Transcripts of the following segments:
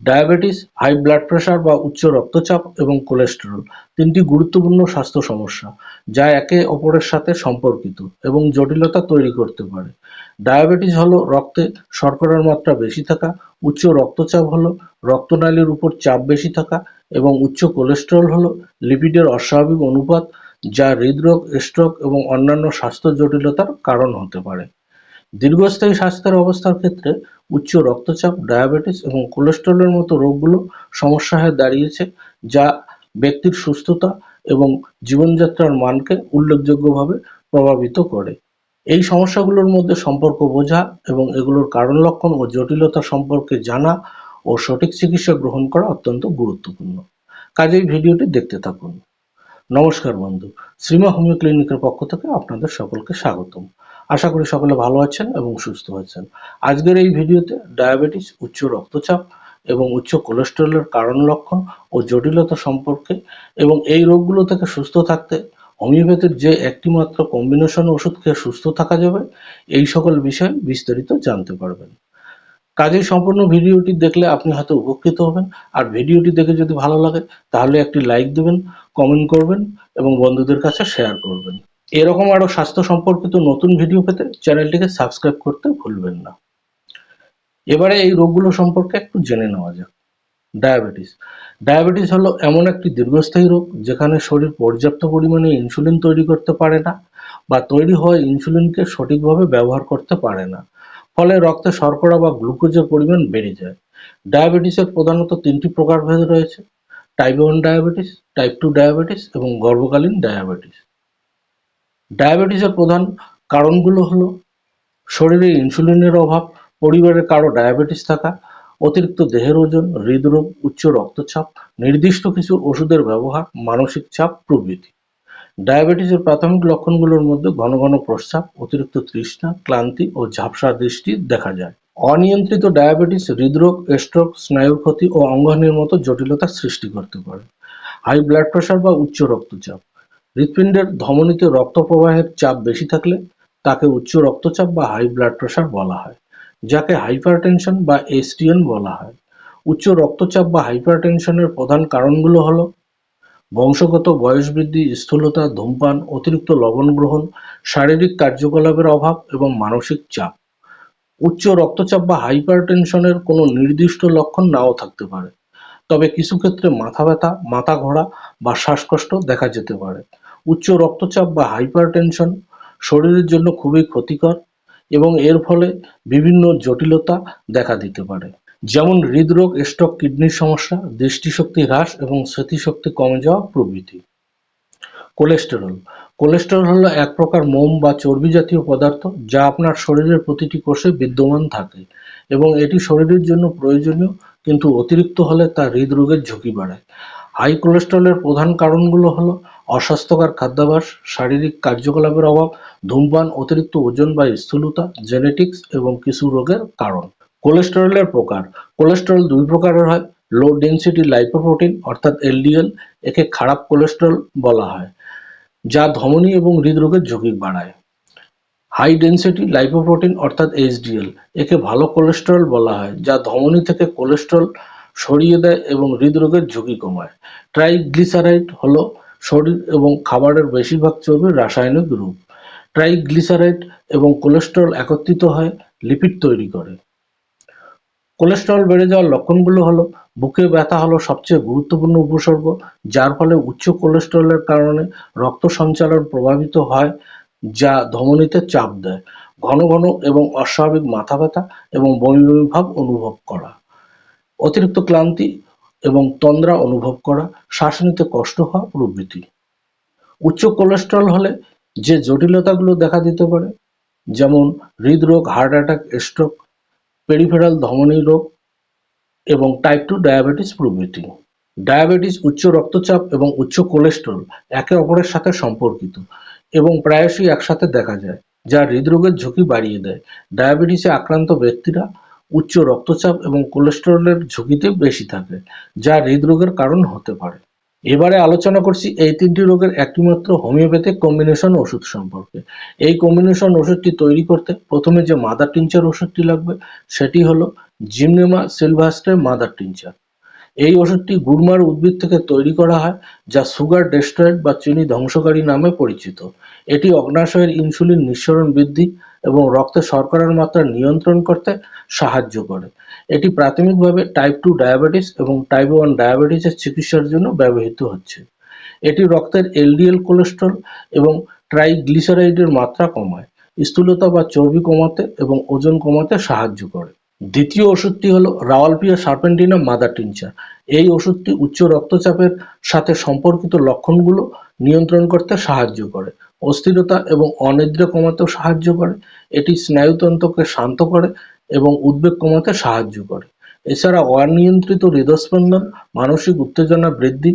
Diabetes, high blood pressure বা উচ্চ রক্তচাপ এবং কোলেস্টেরল তিনটি গুরুত্বপূর্ণ স্বাস্থ্য সমস্যা যা একে অপরের সাথে সম্পর্কিত এবং জটিলতা তৈরি করতে পারে। ডায়াবেটিস হলো রক্তে শর্করার মাত্রা বেশি থাকা, উচ্চ রক্তচাপ হলো রক্তনালীর উপর চাপ বেশি থাকা এবং উচ্চ কোলেস্টেরল হলো লিপিডের অস্বাভাবিক অনুপাত যা হৃদরোগ, স্ট্রোক এবং অন্যান্য স্বাস্থ্য জটিলতার কারণ হতে পারে। দীর্ঘস্থায়ী স্বাস্থ্যের অবস্থার ক্ষেত্রে উচ্চ রক্তচাপ, ডায়াবেটিস এবং কোলেস্টেরলের মতো রোগগুলো সমস্যা হয়ে দাঁড়িয়েছে যা ব্যক্তির সুস্থতা এবং জীবনযাত্রার মানকে উল্লেখযোগ্যভাবে প্রভাবিত করে। এই সমস্যাগুলোর মধ্যে সম্পর্ক বোঝা এবং এগুলোর কারণ লক্ষণ ও জটিলতা সম্পর্কে জানা ও সঠিক চিকিৎসা গ্রহণ করা অত্যন্ত গুরুত্বপূর্ণ। কাজেই ভিডিওটি দেখতে থাকুন। নমস্কার বন্ধু, শ্রীমা হোমিও ক্লিনিকের পক্ষ থেকে আপনাদের সকলকে স্বাগতম। আশা করি সকলে ভালো আছেন এবং সুস্থ আছেন। আজকের এই ভিডিওতে ডায়াবেটিস, উচ্চ রক্তচাপ এবং উচ্চ কোলেস্টেরলের কারণ লক্ষণ ও জটিলতা সম্পর্কে এবং এই রোগগুলো থেকে সুস্থ থাকতে হোমিওপ্যাথির যে একটি মাত্র কম্বিনেশন ওষুধ খেয়ে সুস্থ থাকা যাবে, এই সকল বিষয়ে বিস্তারিত জানতে পারবেন। কাজেই সম্পূর্ণ ভিডিওটি দেখলে আপনি হয়তো উপকৃত হবেন। আর ভিডিওটি দেখে যদি ভালো লাগে, তাহলে একটি লাইক দেবেন, কমেন্ট করবেন এবং বন্ধুদের কাছে শেয়ার করবেন। এরকম আরও স্বাস্থ্য সম্পর্কিত নতুন ভিডিও পেতে চ্যানেলটিকে সাবস্ক্রাইব করতে ভুলবেন না। এবারে এই রোগগুলো সম্পর্কে একটু জেনে নেওয়া যাক। ডায়াবেটিস ডায়াবেটিস হলো এমন একটি দীর্ঘস্থায়ী রোগ যেখানে শরীর পর্যাপ্ত পরিমাণে ইনসুলিন তৈরি করতে পারে না বা তৈরি হওয়া ইনসুলিনকে সঠিকভাবে ব্যবহার করতে পারে না। ফলে রক্তে শর্করা বা গ্লুকোজের পরিমাণ বেড়ে যায়। ডায়াবেটিসের প্রধানত তিনটি প্রকারভেদ রয়েছে। Type one diabetes type two diabetes এবং গর্ভকালীন ডায়াবেটিস ডায়াবেটিসের প্রধান কারণগুলো হলো শরীরে ইনসুলিনের অভাব পরিবারে কারও ডায়াবেটিস থাকা, অতিরিক্ত দেহের ওজন, হৃদরোগ, উচ্চ রক্তচাপ, নির্দিষ্ট কিছু ওষুধের ব্যবহার, মানসিক চাপ প্রভৃতি। ডায়াবেটিসের প্রাথমিক লক্ষণগুলোর মধ্যে ঘন ঘন প্রস্রাব, অতিরিক্ত তৃষ্ণা, ক্লান্তি ও ঝাপসা দৃষ্টি দেখা যায়। অনিয়ন্ত্রিত ডায়াবেটিস, হৃদরোগ, স্ট্রোক স্নায়ুর ক্ষতি ও অঙ্গহানির মতো জটিলতা সৃষ্টি করতে পারে। হাই ব্লাড প্রেশার বা উচ্চ রক্তচাপ। হৃৎপিণ্ডের ধমনীতে রক্ত প্রবাহের চাপ বেশি থাকলে তাকে উচ্চ রক্তচাপ বা হাই ব্লাড প্রেশার বলা হয়, যাকে হাইপারটেনশন বা এসটিএন বলা হয়। উচ্চ রক্তচাপ বা হাইপারটেনশনের প্রধান কারণগুলো হলো বংশগত বয়স বৃদ্ধি, স্থূলতা, ধূমপান, অতিরিক্ত লবণ গ্রহণ, শারীরিক কার্যকলাপের অভাব এবং মানসিক চাপ। উচ্চ রক্তচাপ বা হাইপারটেনশনের কোনো নির্দিষ্ট লক্ষণ নাও থাকতে পারে। তবে কিছু ক্ষেত্রে মাথা ব্যথা, মাথা ঘোরা বা শ্বাসকষ্ট দেখা যেতে পারে। উচ্চ রক্তচাপ বা হাইপারটেনশন শরীরের জন্য খুবই ক্ষতিকর এবং এর ফলে বিভিন্ন জটিলতা দেখা দিতে পারে। যেমন হৃদরোগ, স্ট্রোক, কিডনির সমস্যা, দৃষ্টিশক্তি হ্রাস এবং স্মৃতিশক্তি কমে যাওয়া প্রভৃতি। কোলেস্টেরল। কোলেস্টেরল হলো এক প্রকার মোম বা চর্বি জাতীয় পদার্থ যা আপনার শরীরের প্রতিটি কোষে বিদ্যমান থাকে এবং এটি শরীরের জন্য প্রয়োজনীয় কিন্তু অতিরিক্ত হলে তা হৃদরোগের ঝুঁকি বাড়ায় হাই কোলেস্টেরলের প্রধান কারণগুলো হলো অস্বাস্থ্যকর খাদ্যাভ্যাস, শারীরিক কার্যকলাপের অভাব, ধূমপান, অতিরিক্ত ওজন বা স্থূলতা জেনেটিক্স এবং কিছু রোগের কারণ। কোলেস্টেরলের প্রকার। কোলেস্টেরল দুই প্রকারের হয় লো ডেনসিটি লাইপোপ্রোটিন অর্থাৎ এলডিএল একে খারাপ কোলেস্টেরল বলা হয়, যা ধমনী এবং হৃদরোগের ঝুঁকি বাড়ায়। হাই ডেনসিটি লাইপোপ্রোটিন অর্থাৎ এইচডিএল একে ভালো কোলেস্টেরল বলা হয়, যা ধমনী থেকে কোলেস্টেরল সরিয়ে দেয় এবং হৃদরোগের ঝুঁকি কমায়। ট্রাইগ্লিসারাইড হলো শরীর এবং খাবারের বেশিরভাগ চর্বির রাসায়নিক রূপ। ট্রাইগ্লিসারাইড এবং কোলেস্টেরল একত্রিত হয় লিপিড তৈরি করে। কোলেস্টেরল বেড়ে যাওয়ার লক্ষণগুলো হলো, বুকে ব্যথা হলো সবচেয়ে গুরুত্বপূর্ণ উপসর্গ, যার ফলে উচ্চ কোলেস্টেরলের কারণে রক্ত সঞ্চালন প্রভাবিত হয়। যা ধমনীতে চাপ দেয়। ঘন ঘন এবং অস্বাভাবিক মাথা ব্যথা এবং বমি বমি ভাব অনুভব করা। অতিরিক্ত ক্লান্তি এবং তন্দ্রা অনুভব করা শ্বাস নিতে কষ্ট হওয়া প্রভৃতি। উচ্চ কোলেস্টেরল হলে যে জটিলতাগুলো দেখা দিতে পারে, যেমন হৃদরোগ, হার্ট অ্যাটাক, স্ট্রোক, পেরিফেরাল ধমনী রোগ এবং টাইপ টু ডায়াবেটিস প্রভৃতি। ডায়াবেটিস উচ্চ রক্তচাপ এবং উচ্চ কোলেস্টেরল একে অপরের সাথে সম্পর্কিত। এবং প্রায়শই একসাথে দেখা যায়, যা হৃদরোগের ঝুঁকি বাড়িয়ে দেয়। ডায়াবেটিসে আক্রান্ত ব্যক্তিরা উচ্চ রক্তচাপ এবং কোলেস্টেরলের ঝুঁকিতে বেশি থাকে, যা হৃদরোগের কারণ হতে পারে। এবারে আলোচনা করছি এই তিনটি রোগের একটিমাত্র হোমিওপ্যাথিক কম্বিনেশন ওষুধ সম্পর্কে। এই কম্বিনেশন ওষুধটি তৈরি করতে প্রথমে যে মাদার টিনচার ওষুধটি লাগবে, সেটি হলো জিমনেমা সিলভাস্টে মাদার টিনচার। এই ওষুধটি গুড়মার উদ্ভিদ থেকে তৈরি করা হয়, যা সুগার ডেস্ট্রয়েড বা চিনি ধ্বংসকারী নামে পরিচিত। এটি অগ্নাশয়ের ইনসুলিন নিঃসরণ বৃদ্ধি এবং রক্তে শর্করার মাত্রা নিয়ন্ত্রণ করতে সাহায্য করে। এটি প্রাথমিকভাবে টাইপ টু ডায়াবেটিস এবং টাইপ ওয়ান ডায়াবেটিসের চিকিৎসার জন্য ব্যবহৃত হচ্ছে। এটি রক্তের এলডিএল কোলেস্ট্রল এবং ট্রাইগ্লিসারাইডের মাত্রা কমায়। স্থূলতা বা চর্বি কমাতে এবং ওজন কমাতে সাহায্য করে। দ্বিতীয় ওষুধটি হলো রাওয়ালপিয়া সার্পেন্টিনা মাদার টিনচার এই ওষুধটি উচ্চ রক্তচাপের সাথে সম্পর্কিত লক্ষণগুলো নিয়ন্ত্রণ করতে সাহায্য করে, অস্থিরতা এবং অনিদ্রা কমাতেও সাহায্য করে, এটি স্নায়ুতন্ত্রকে শান্ত করে এবং উদ্বেগ কমাতে সাহায্য করে। এছাড়া অনিয়ন্ত্রিত হৃদস্পন্দন, মানসিক উত্তেজনা বৃদ্ধি,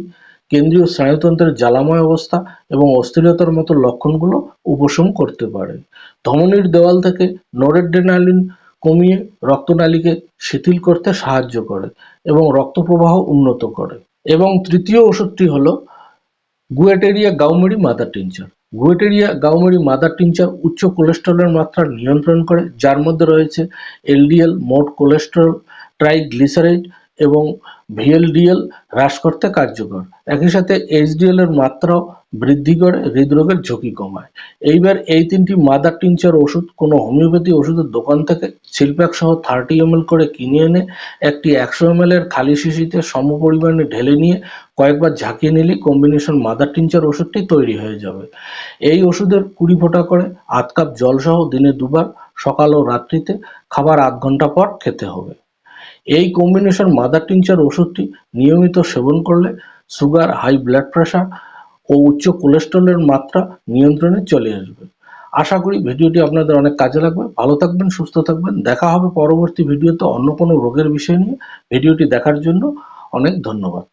কেন্দ্রীয় স্নায়ুতন্ত্রের জ্বালাময় অবস্থা এবং অস্থিরতার মতো লক্ষণগুলো উপশম করতে পারে। ধমনীর দেওয়াল থেকে নোরেড্রেনালিন কমিয়ে রক্তনালীকে শিথিল করতে সাহায্য করে এবং রক্ত প্রবাহ উন্নত করে। এবং তৃতীয় ওষুধটি হলো guatteria gaumeri mother tincture. Guatteria gaumeri mother tincture উচ্চ কোলেস্টেরলের মাত্রা নিয়ন্ত্রণ করে, যার মধ্যে রয়েছে এলডিএল মোট কোলেস্টেরল, ট্রাইগ্লিসারাইড এবং ভিএলডিএল হ্রাস করতে কার্যকর। একই সাথে এইচডিএল এর মাত্রাও বৃদ্ধি করে, হৃদরোগের ঝুঁকি কমায়। এইবার এই তিনটি মাদার টিনচার ওষুধ, কোনো হোমিওপ্যাথি ওষুধের দোকান থেকে সিলপ্যাক সহ থার্টি এম করে কিনে এনে, একটি একশো এম এর খালি শিশিতে সম পরিমাণে ঢেলে নিয়ে কয়েকবার ঝাঁকিয়ে নিলেই কম্বিনেশন মাদার টিনচার ওষুধটি তৈরি হয়ে যাবে। এই ওষুধের কুড়ি ফোঁটা করে আধ কাপ জল সহ দিনে দুবার, সকাল ও রাত্রিতে, খাবার আধ ঘণ্টা পর খেতে হবে। এই কম্বিনেশন মাদার টিনচার ওষুধটি নিয়মিত সেবন করলে সুগার হাই ব্লাড প্রেশার ও উচ্চ কোলেস্ট্রলের মাত্রা নিয়ন্ত্রণে চলে আসবে। আশা করি ভিডিওটি আপনাদের অনেক কাজে লাগবে। ভালো থাকবেন, সুস্থ থাকবেন। দেখা হবে পরবর্তী ভিডিওতে অন্য কোনো রোগের বিষয় নিয়ে। ভিডিওটি দেখার জন্য অনেক ধন্যবাদ।